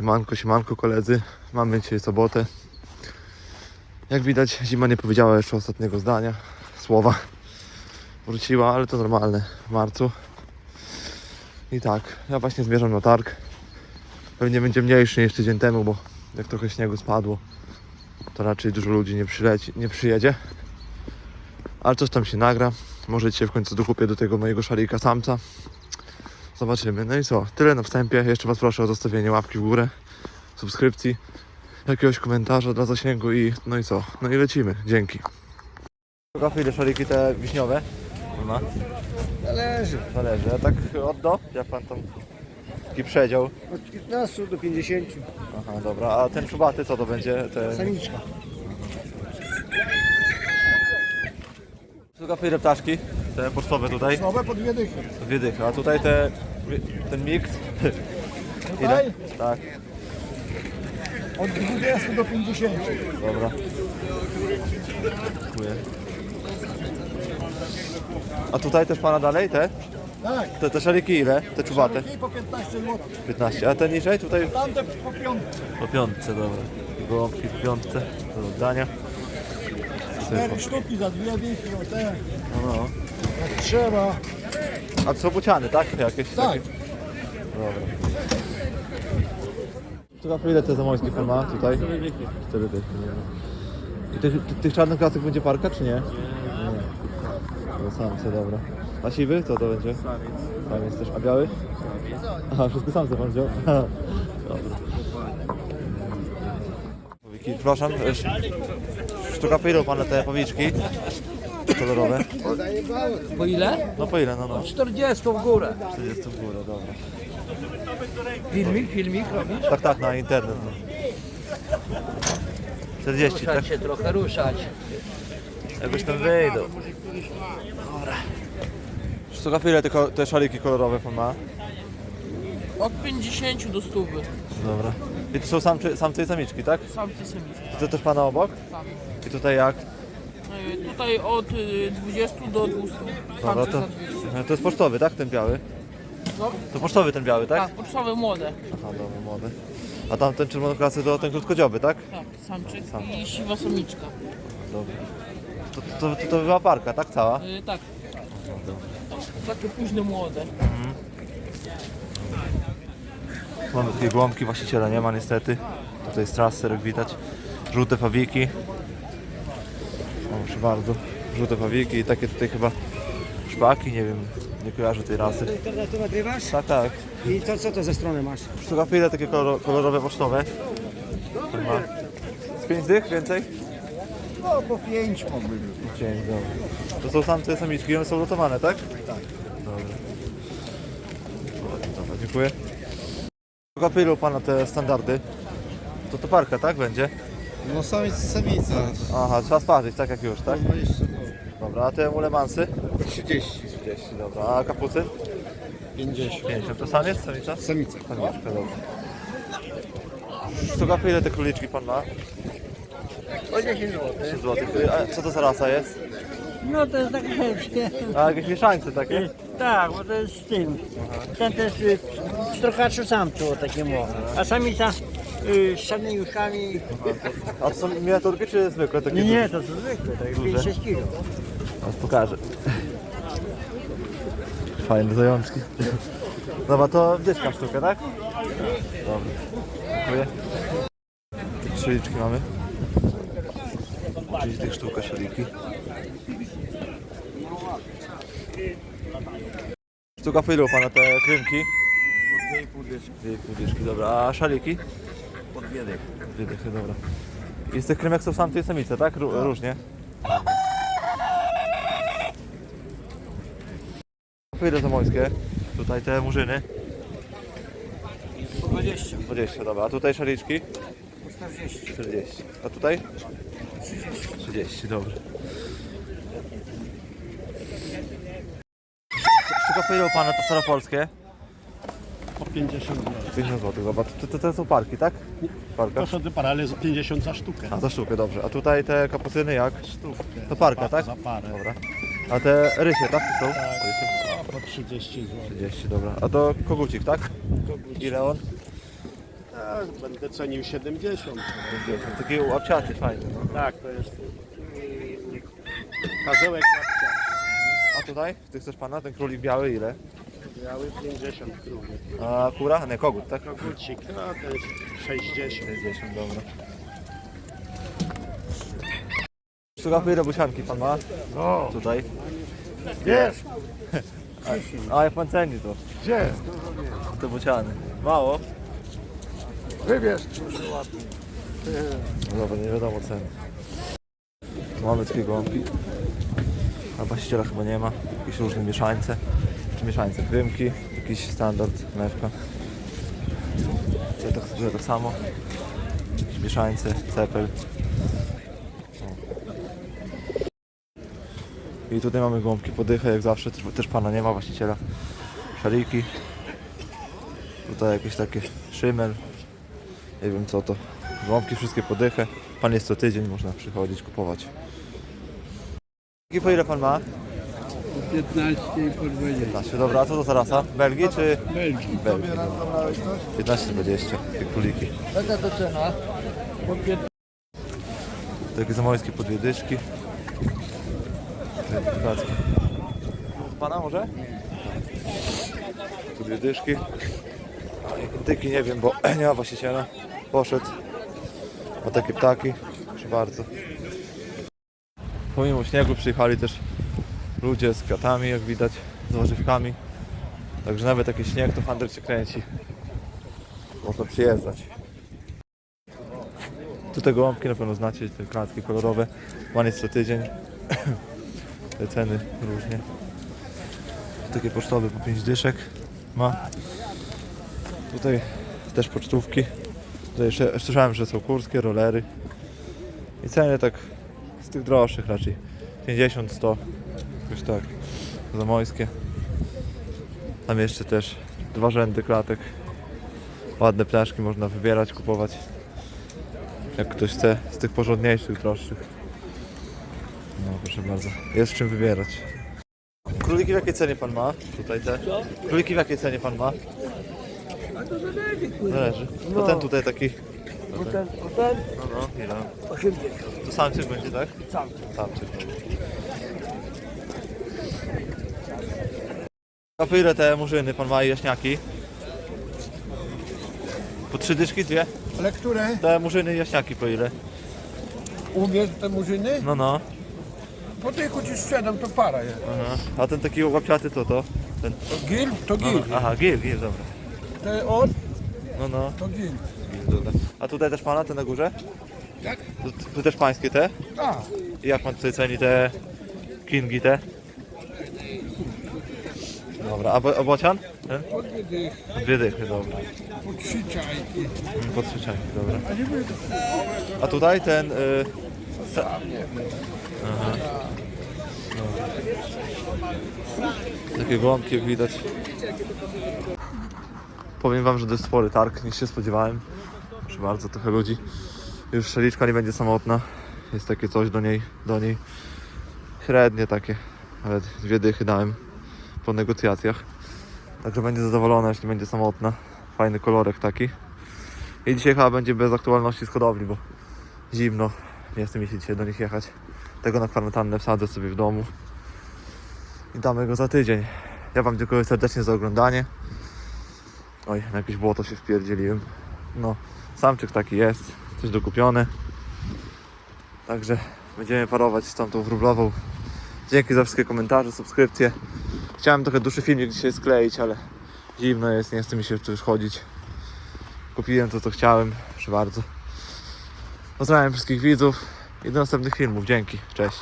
Siemanko, siemanko koledzy. Mamy dzisiaj sobotę. Jak widać zima nie powiedziała jeszcze ostatniego zdania, słowa. Wróciła, ale to normalne w marcu. I tak, ja właśnie zmierzam na targ. Pewnie będzie mniejszy niż tydzień temu, bo jak trochę śniegu spadło, to raczej dużo ludzi nie, przyleci, nie przyjedzie. Ale coś tam się nagra. Może w końcu dokupię do tego mojego szalika samca. Zobaczymy. No i co? Tyle na wstępie. Jeszcze Was proszę o zostawienie łapki w górę, subskrypcji, jakiegoś komentarza dla zasięgu i no i co? No i lecimy. Dzięki. Ile szaliki te wiśniowe? Ma? Zależy. Zależy. A tak od do? Jak Pan tam taki przedział? Od 15 do 50. Aha, dobra. A ten czubaty co to będzie? Te... Samiczka. Sługa ile ptaszki? Te pocztowe tutaj? Nowe po dwie dychy. Dwie dychy. A tutaj te, ten miks? Tutaj Tak, od 20 do 50. dobra. Dziękuję. A tutaj też pana dalej te? Tak. Te, te szaliki ile? Te czubate? I po 15 zł. 15. A te niżej tutaj? Tamte po piątce. Po piątce, dobra. Gołąbki po piątce do oddania. Cztery sztuki za dwie dychy. O te. No, no. Jak trzeba. A są buciany, tak? Jakieś Tak. takie? Dobra. Na ile te zamojskie pan ma tutaj? Cztery dychy. Nie. I tych, ty, tych czarnych klasek będzie parka, czy nie? Nie. To samce, dobra. A siwy? Co to będzie? Samiec. Samiec też. A biały? Aha, wszystko samce pan wziął? dobra. Powiki, przepraszam. sz- Sztuka ilu pana te powiczki? Kolorowe? Po ile? No po ile? No no. 40 w górę. 40 w górę, dobra. Filmik, filmik robisz? Tak, tak, na internet. No. 40, tak? Ruszać się trochę, ruszać. Jakoś tam wyjdą. Dobra. Sztuka ile te, ko- te szaliki kolorowe pan ma? Od 50 do 100. Dobra. I to są samcy, samce i samiczki, tak? Samce samice. I to też pana obok? Tak. I tutaj jak? Y, Tutaj od y, 20 do 200. Dobra, to, za 200. to jest pocztowy, tak? Ten biały? No, To pocztowy ten biały, tak? tak, pocztowe młode. Aha, dobra, młody. A tam ten czerwonoklasy to ten krótkodzioby, tak? Tak, samczyk Sam. i siwa samiczka. Dobra. To, to, to, to była parka, tak? Cała? Y, tak. Takie późne młode. Mamy takie gołąbki, właściciela nie ma niestety. Tutaj jest traser, jak widać. Żółte pawiki. Proszę bardzo. Żółte pawiki i takie tutaj chyba szpaki, nie wiem, nie kojarzę tej rasy. Internetu nagrywasz? Tak, tak. I to co to ze strony masz? Sztuka ile takie koloro, kolorowe pocztowe? Chyba. Z pięć dych więcej? No po 5 mogły być. Pięć, dobra. To są samce samiczki, one są lotowane, tak? Tak. Dobra. O, Dobra, dziękuję. Sztuka ilu pana te standardy? To to parka, tak? Będzie? No samiec samica. Aha, trzeba sparzyć, tak jak już, tak? Dobra, a te ulemansy? 30. 30, dobra. A kapucy? 50. 50. To samiec, samica? Samica. Samiczka, dobra. Sztuka ile te króliczki pan ma? Po 10 zł. 3 zł. A co to za rasa jest? No to jest takie chęskie. A jakieś mieszańce takie? Tak, bo to jest z tym. Ten też y, z trokaczu samcu o takie mowa. A samica y, z czarnymi uszami. A to są miniaturki czy zwykłe? Takie Nie, to są zwykłe, to jest Duże? 5-6 kilo. Aż pokażę. Fajne zajączki. Dobra, to dyszka sztukę, tak? Dobra. Dziękuję. Trzy liczki mamy. 30 sztuka szaliki. Sztuka po ilu pana te krymki? Po 2,5 dyszki. 2,5 dyszki, dobra. A szaliki? Po dwie dychy. Dwie dychy, dobra. I z tych krymek są samce i samice, tak? Ró- różnie. Po ile zamojskie? Tutaj te murzyny? 20. 20, dobra. A tutaj szaliczki? 40. 40. A tutaj? 30. 30, dobra. Sztuka po ile u Pana te staropolskie? Po 50 zł. 50 zł, dobra. To, to, to są parki, tak? Parka. To są te parale za 50 za sztukę. A za sztukę, dobrze. A tutaj te kapucyny jak? Stówkę. To parka, Pa- tak? Za parę. Dobra. A te rysie, tak? To są? Tak. Rysie. A po 30 zł. 30, dobra. A to kogucik, tak? Ile on? Tak, będę cenił 70. Takie łapciaty fajne. No. Tak, to jest kazełek łapcia. A tutaj? Ty chcesz pana? Ten królik biały ile? Biały 50 króli. A kura? Nie, kogut, tak? Kogucik, no to jest 60. 60, dobra. Sztuka ile busianki pan ma? O, Tutaj. wiesz, A jak pan ceni to? gdzie? Te buciany. Mało? Wybierz. No dobra, nie wiadomo ceny. Mamy takie gąbki. A właściciela chyba nie ma. Jakieś różne mieszańce. Czy mieszańce? Krymki. Jakiś standard, mewka. Tak, tutaj tak samo. Mieszańce, cepel. I tutaj mamy gąbki podychę, jak zawsze. Też, też pana nie ma, właściciela. Szaliki. Tutaj jakieś takie szymel. Nie wiem co to. Gąbki wszystkie podychę. Pan jest co tydzień, można przychodzić, kupować. I po ile pan ma? 15 i po 20. 15. Dobra, a co to za rasa? Belgii czy? Belgii. Belgii. 15-20, te króliki. Jaka to cena? Po 15. Takie zamojskie po dwie dyszki. Takie placki. Pana może? Po dwie dyszki. A indyki nie wiem, bo nie ma właściciela. Poszedł. Ma takie ptaki. Proszę bardzo. Pomimo śniegu przyjechali też ludzie z kwiatami, jak widać, z warzywkami. Także nawet taki śnieg to handel się kręci. Można przyjeżdżać. Tu te gołąbki na pewno znacie, te klatki kolorowe. Pan jest co tydzień. Te ceny różnie. Takie pocztowe po 5 dyszek ma. Tutaj też pocztówki. Tutaj jeszcze słyszałem, że są kurskie, rolery. I ceny tak z tych droższych raczej. 50, 100. Jakoś tak. Zamojskie. Tam jeszcze też dwa rzędy klatek. Ładne ptaszki można wybierać, kupować. Jak ktoś chce z tych porządniejszych, droższych. No proszę bardzo. Jest czym wybierać. Króliki w jakiej cenie pan ma? Tutaj te. Króliki w jakiej cenie pan ma? Zależy. No ten tutaj taki. No ten, no no, ile? 80. To samczyk będzie, tak? Samczyk. Samczyk. A po ile te murzyny pan ma i jaśniaki? Po trzy dyszki, dwie? Ale które? Te murzyny i jaśniaki po ile? Umiesz te murzyny? No no. Po tyku ci sprzedam, to para jest. Aha. A ten taki łapciaty co to? Ten... To gil? To No, gil. no. Aha, gil, gil, dobra. Te od? No no. To gil. Gil, dobra. A tutaj też pana, te na górze? Jak? Tu, tu też pańskie te? A, I jak pan tutaj ceni te kingi te? Dobra, a, bo, bocian? Po dwie dych, Dwie dychy, dobra. po trzy czajki. Po trzy czajki, dobra. A tutaj ten... Y... sa- Aha. Takie gołąbki jak widać. Powiem wam, że dość spory targ niż się spodziewałem. Proszę bardzo, trochę ludzi. Już szaliczka nie będzie samotna. Jest takie coś do niej, do niej. Średnie takie. Ale dwie dychy dałem po negocjacjach. Także będzie zadowolona, jeśli będzie samotna. Fajny kolorek taki. I dzisiaj chyba będzie bez aktualności z hodowli, bo zimno. Nie chcę mi się dzisiaj do nich jechać. Tego na kwarantannę wsadzę sobie w domu. I damy go za tydzień. Ja Wam dziękuję serdecznie za oglądanie. Oj, na jakieś błoto się wpierdzieliłem. No, samczyk taki jest. Coś dokupione. Także będziemy parować z tamtą wróblową. Dzięki za wszystkie komentarze, subskrypcje. Chciałem trochę dłuższy filmik dzisiaj skleić, ale zimno jest, nie chce mi się już chodzić. Kupiłem to, co chciałem. Proszę bardzo. Pozdrawiam wszystkich widzów i do następnych filmów. Dzięki. Cześć.